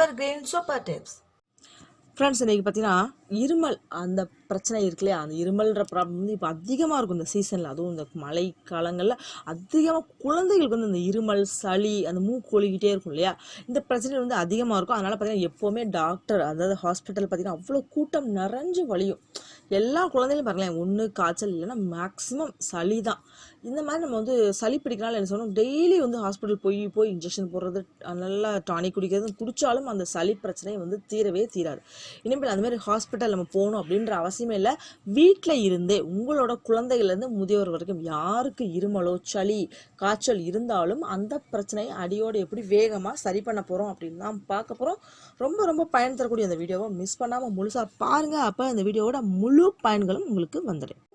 எவர் green super tips friends இன்றைக்கி பார்த்தீங்கன்னா இருமல் அந்த பிரச்சனை இருக்கு இல்லையா? அந்த இருமல்ன்ற ப்ராப்ளம் வந்து இப்போ அதிகமாக இருக்கும் இந்த சீசனில் அதுவும் இந்த மழை காலங்களில் அதிகமாக குழந்தைகளுக்கு வந்து இந்த இருமல் சளி அந்த மூக்கு ஒழுகிட்டே இருக்கும் இல்லையா? இந்த பிரச்சனை வந்து அதிகமாக இருக்கும். அதனால் பார்த்தீங்கன்னா எப்போவுமே டாக்டர் அதாவது ஹாஸ்பிட்டல் பார்த்தீங்கன்னா அவ்வளோ கூட்டம் நிறைஞ்சு வழியும் எல்லா குழந்தைகளும் பாருங்களேன் ஒன்று காய்ச்சல் இல்லைன்னா மேக்ஸிமம் சளி தான் இந்த மாதிரி நம்ம வந்து சளி பிடிக்கனால என்ன சொன்னோம் டெய்லி வந்து ஹாஸ்பிட்டல் போய் போய் இன்ஜெக்ஷன் போடுறது நல்லா டானிக் குடிக்கிறது குடித்தாலும் அந்த சளி பிரச்சனை வந்து தீரவே தீராது. இனிமேல் அந்த மாதிரி ஹாஸ்பிட்டல் நம்ம போகணும் அப்படின்ற அவசியமே இல்லை. வீட்டில் இருந்தே உங்களோட குழந்தைகள்லேருந்து முதியோர் வரைக்கும் யாருக்கு இருமலோ சளி காய்ச்சல் இருந்தாலும் அந்த பிரச்சனையை அடியோடு எப்படி வேகமாக சரி பண்ண போகிறோம் அப்படின்னு தான் பார்க்க போகிறோம் ரொம்ப ரொம்ப பயன் தரக்கூடிய அந்த வீடியோவை மிஸ் பண்ணாமல் முழுசாக பாருங்கள் அப்போ அந்த வீடியோவோட முழு பயன்களும் உங்களுக்கு வந்துடும்.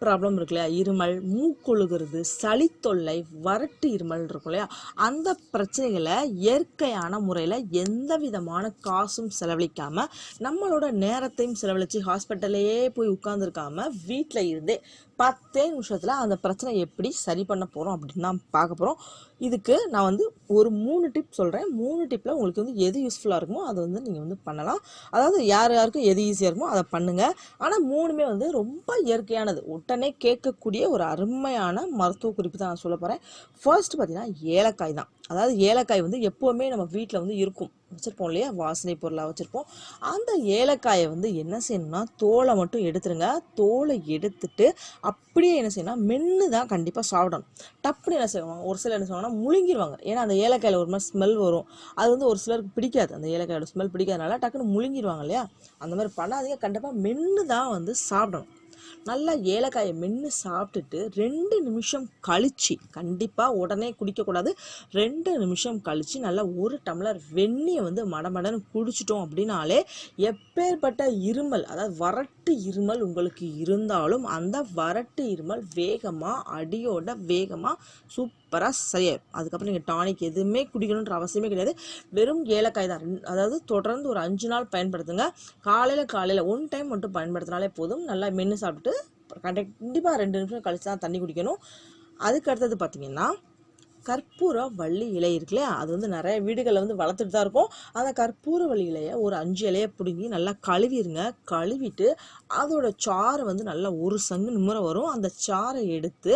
ப்ராப்ளம் இருக்கு இல்லையா? இருமல் மூக்கொழுகிறது சளி தொல்லை வறட்டு இருமல் இருக்கும் இல்லையா? அந்த பிரச்சனைகளை இயற்கையான முறையில் எந்த விதமான காசும் செலவழிக்காம நம்மளோட நேரத்தையும் செலவழித்து ஹாஸ்பிட்டல்லையே போய் உட்காந்துருக்காம வீட்டில் இருந்தே பத்தே நிமிஷத்தில் அந்த பிரச்சனை எப்படி சரி பண்ண போகிறோம் அப்படின்னு தான் பார்க்க போகிறோம் இதுக்கு நான் வந்து ஒரு மூணு டிப் சொல்கிறேன் மூணு டிப்பில் உங்களுக்கு வந்து எது யூஸ்ஃபுல்லாக இருக்குமோ அதை வந்து நீங்கள் வந்து பண்ணலாம். அதாவது யார் யாருக்கும் எது ஈஸியாக இருக்குமோ அதை பண்ணுங்கள் ஆனால் மூணுமே வந்து ரொம்ப இயற்கையானது. உடனே கேட்கக்கூடிய ஒரு அருமையான மருத்துவ குறிப்பு தான் நான் சொல்ல போகிறேன் ஃபர்ஸ்ட் பார்த்தீங்கன்னா ஏலக்காய் தான். அதாவது ஏலக்காய் வந்து எப்போவுமே நம்ம வீட்டில் வந்து இருக்கும். வச்சுருப்போம் இல்லையா? வாசனை பொருளாக வச்சுருப்போம். அந்த ஏலக்காயை வந்து என்ன செய்யணும்னா தோலை மட்டும் எடுத்துருங்க. தோலை எடுத்துட்டு அப்படியே என்ன செய்யணும் மென்று தான் கண்டிப்பாக சாப்பிடணும். டப்புன்னு என்ன செய்வாங்க? ஒரு சிலர் என்ன செய்வாங்கன்னா முழுங்கிடுவாங்க ஏன்னா அந்த ஏலக்காயில் ஒரு மாதிரி ஸ்மெல் வரும். அது வந்து ஒரு சிலருக்கு பிடிக்காது. அந்த ஏலக்காயோட ஸ்மெல் பிடிக்காதனால டக்குன்னு முழுங்கிடுவாங்க இல்லையா? அந்த மாதிரி பண்ணாதீங்க. கண்டிப்பாக மென்று தான் வந்து சாப்பிடணும். நல்லா ஏலக்காயை மென்று சாப்பிட்டுட்டு ரெண்டு நிமிஷம் கழிச்சு கண்டிப்பாக உடனே குடிக்கக்கூடாது. ரெண்டு நிமிஷம் கழித்து நல்லா ஒரு டம்ளர் வெந்நியை வந்து மடமடன்னு குடிச்சிட்டோம் அப்படின்னாலே எப்பேற்பட்ட இருமல் அதாவது வறட்டு இருமல் உங்களுக்கு இருந்தாலும் அந்த வறட்டு இருமல் வேகமாக அடியோட வேகமாக சூப்பராக சரியாயிடும் அதுக்கப்புறம் நீங்கள் டானிக் எதுவுமே குடிக்கணுன்ற அவசியமே கிடையாது. வெறும் ஏலக்காய் தான். ரெண்டு- அதாவது தொடர்ந்து ஒரு அஞ்சு நாள் பயன்படுத்துங்க. காலையில் காலையில் ஒன் டைம் மட்டும் பயன்படுத்தினாலே போதும். நல்லா மென்று சாப்பிட்டு கண்டிப்பாக ரெண்டு நிமிஷம் கழிச்சு தான் தண்ணி குடிக்கணும். அதுக்கு அடுத்தது பார்த்தீங்கன்னா கற்பூர வள்ளி இலை இருக்குல்ல அது வந்து நிறைய வீடுகளில் வந்து வளர்த்துட்டு தான் இருக்கும். அந்த கற்பூர வள்ளி இலையை ஒரு அஞ்சு இலையை பிடுங்கி நல்லா கழுவிடுங்க கழுவிட்டு அதோட சாறை வந்து நல்லா ஒரு சங்கு நிமிர வரும். அந்த சாறை எடுத்து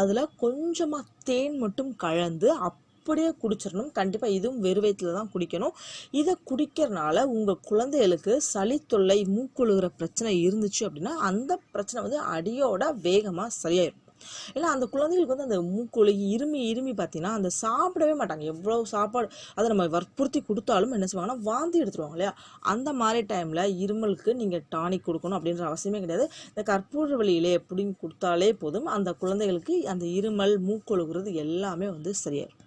அதில் கொஞ்சமாக தேன் மட்டும் கலந்து அப்படியே குடிச்சிடணும். கண்டிப்பாக இதுவும் வெறு வயிற்றுல தான் குடிக்கணும். இதை குடிக்கிறனால உங்கள் குழந்தைகளுக்கு சளி தொல்லை மூக்குழுகிற பிரச்சனை இருந்துச்சு அப்படின்னா அந்த பிரச்சனை வந்து அடியோட வேகமாக சரியாயிடும் ஏன்னா அந்த குழந்தைகளுக்கு வந்து அந்த மூக்கொழுகி இருமி இருமி பார்த்தீங்கன்னா அந்த சாப்பிடவே மாட்டாங்க. எவ்வளோ சாப்பாடு அதை நம்ம வற்புறுத்தி கொடுத்தாலும் என்ன செய்வாங்கன்னா வாந்தி எடுத்துருவாங்க இல்லையா? அந்த மாதிரி டைமில் இருமலுக்கு நீங்கள் டானிக் கொடுக்கணும் அப்படின்ற அவசியமே கிடையாது. இந்த கற்பூர வழியிலே பிடிங்கி கொடுத்தாலே போதும். அந்த குழந்தைகளுக்கு அந்த இருமல் மூக்கொழுகிறது எல்லாமே வந்து சரியாயிடும்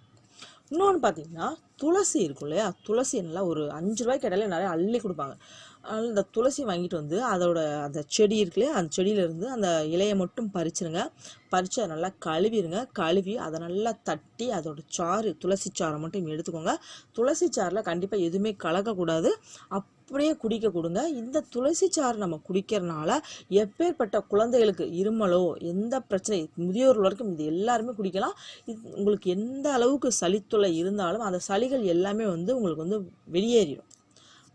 இன்னொன்று பார்த்தீங்கன்னா துளசி இருக்கும் இல்லையா? துளசி நல்லா ஒரு அஞ்சு ரூபாய்க்கு இடையில நிறைய அள்ளி கொடுப்பாங்க. அதனால இந்த துளசி வாங்கிட்டு வந்து அதோட அந்த செடி இருக்கு அந்த செடியிலேருந்து அந்த இலையை மட்டும் பறிச்சிருங்க. பறித்து அதை நல்லா கழுவிடுங்க கழுவி அதை நல்லா தட்டி அதோட சாறு துளசி சாறை மட்டும் எடுத்துக்கோங்க. துளசி சாறில் கண்டிப்பாக எதுவுமே கலக்கக்கூடாது. அப்படியே குடிக்க கொடுங்க. இந்த துளசி சாறு நம்ம குடிக்கிறனால எப்பேற்பட்ட குழந்தைகளுக்கு இருமலோ எந்த பிரச்சனை முதியோர் வரைக்கும் இது எல்லாருமே குடிக்கலாம். இது உங்களுக்கு எந்த அளவுக்கு சளித்துளை இருந்தாலும் அந்த சளிகள் எல்லாமே வந்து உங்களுக்கு வந்து வெளியேறிடும்.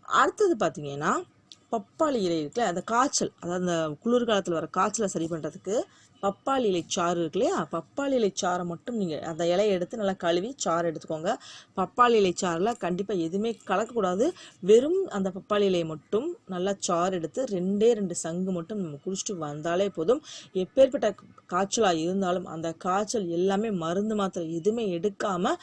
அடுத்தது பார்த்தீங்கன்னா பப்பாளி இலை இருக்குல்ல அந்த காய்ச்சல் அதாவது அந்த குளிர்காலத்தில் வர காய்ச்சலை சரி பண்ணுறதுக்கு பப்பாளி இலை சாறு இருக்கு இல்லையா? பப்பாளி இலை சாறை மட்டும் நீங்கள் அந்த இலையை எடுத்து நல்லா கழுவி சாறு எடுத்துக்கோங்க. பப்பாளி இலை சாறில் கண்டிப்பாக எதுவுமே கலக்கக்கூடாது. வெறும் அந்த பப்பாளி இலையை மட்டும் நல்லா சாறு எடுத்து ரெண்டே ரெண்டு சங்கு மட்டும் நம்ம குடிச்சிட்டு வந்தாலே போதும். எப்பேற்பட்ட காய்ச்சலாக இருந்தாலும் அந்த காய்ச்சல் எல்லாமே மருந்து மாத்திரை எதுவுமே எடுக்காமல்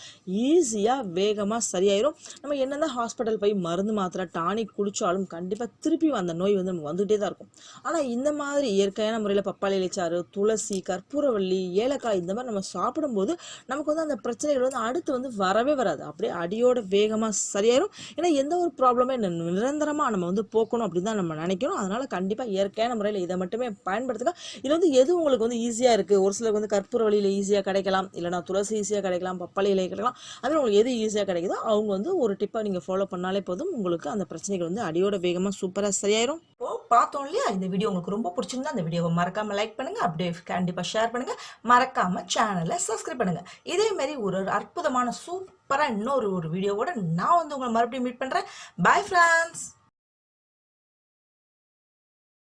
ஈஸியாக வேகமாக சரியாயிரும். நம்ம என்னதான் ஹாஸ்பிட்டல் போய் மருந்து மாத்திரை டானிக் குடித்தாலும் கண்டிப்பாக திருப்பி அந்த நோய் வந்து நமக்கு வந்துகிட்டே தான் இருக்கும். ஆனால் இந்த மாதிரி இயற்கையான முறையில் பப்பாளி இலைச்சாறு துளசி கற்பூரவள்ளி ஏலக்காய் இந்த மாதிரி நம்ம சாப்பிடும்போது நமக்கு வந்து அந்த பிரச்சனைகள் வந்து அடுத்து வந்து வரவே வராது. அப்படியே அடியோட வேகமாக சரியாயிரும். ஏன்னா எந்த ஒரு ப்ராப்ளமே நிரந்தரமாக நம்ம வந்து போக்கணும் அப்படின்னு தான் நம்ம நினைக்கிறோம். அதனால் கண்டிப்பாக இயற்கையான முறையில் இதை மட்டுமே பயன்படுத்துங்க இதில் வந்து எது உங்களுக்கு வந்து ஈஸி ஈஸியாக இருக்குது ஒரு சிலருக்கு வந்து கற்பூர வழியில் ஈஸியாக கிடைக்கலாம். இல்லைனா துளசி ஈஸியாக கிடைக்கலாம் பப்பாளி இலை கிடைக்கலாம். அது உங்களுக்கு எது ஈஸியாக கிடைக்குதோ அவங்க வந்து ஒரு டிப்பை நீங்கள் ஃபாலோ பண்ணாலே போதும். உங்களுக்கு அந்த பிரச்சனைகள் வந்து அடியோட வேகமாக சூப்பராக சரியாயிரும். இப்போ பார்த்தோம் இல்லையா? இந்த வீடியோ உங்களுக்கு ரொம்ப பிடிச்சிருந்தா அந்த வீடியோவை மறக்காம லைக் பண்ணுங்க. அப்படியே கண்டிப்பாக ஷேர் பண்ணுங்க. மறக்காம சேனலை சப்ஸ்கிரைப் பண்ணுங்க. இதே மாதிரி ஒரு ஒரு அற்புதமான சூப்பராக இன்னொரு ஒரு வீடியோவோட நான் வந்து உங்களை மறுபடியும் மீட் பண்ணுறேன் பாய் ஃப்ரெண்ட்ஸ்